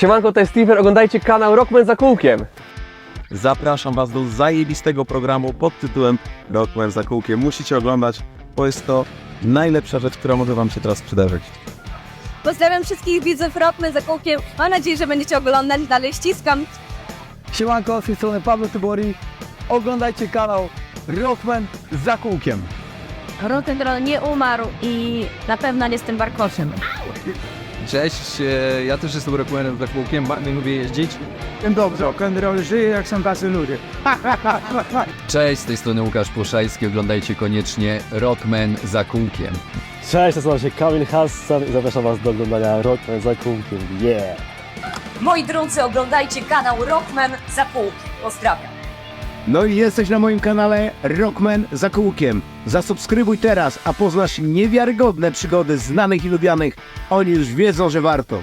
Siemanko, to jest Steven, oglądajcie kanał Rockman za kółkiem. Zapraszam Was do zajebistego programu pod tytułem Rockman za kółkiem. Musicie oglądać, bo jest to najlepsza rzecz, która może Wam się teraz przydarzyć. Pozdrawiam wszystkich widzów Rockman za kółkiem. Mam nadzieję, że będziecie oglądać dalej. Ściskam. Siemanko, z tej strony Pablo Tybori. Oglądajcie kanał Rockman za kółkiem. Rock'n'roll nie umarł i na pewno nie z tym warkoszem. Cześć, e, ja też jestem rockmanem za kółkiem, bardzo lubię jeździć. Dobrze, rock'n'roll żyje jak są tacy ludzie. Cześć, z tej strony Łukasz Płoszajski, oglądajcie koniecznie Rockman za kółkiem. Cześć, nazywam się Kamil Hassan i zapraszam Was do oglądania Rockman za kółkiem. Yeah! Moi drodzy, oglądajcie kanał Rockman za kółkiem. Pozdrawiam. No i jesteś na moim kanale Rockman za kółkiem. Zasubskrybuj teraz, a poznasz niewiarygodne przygody znanych i lubianych. Oni już wiedzą, że warto.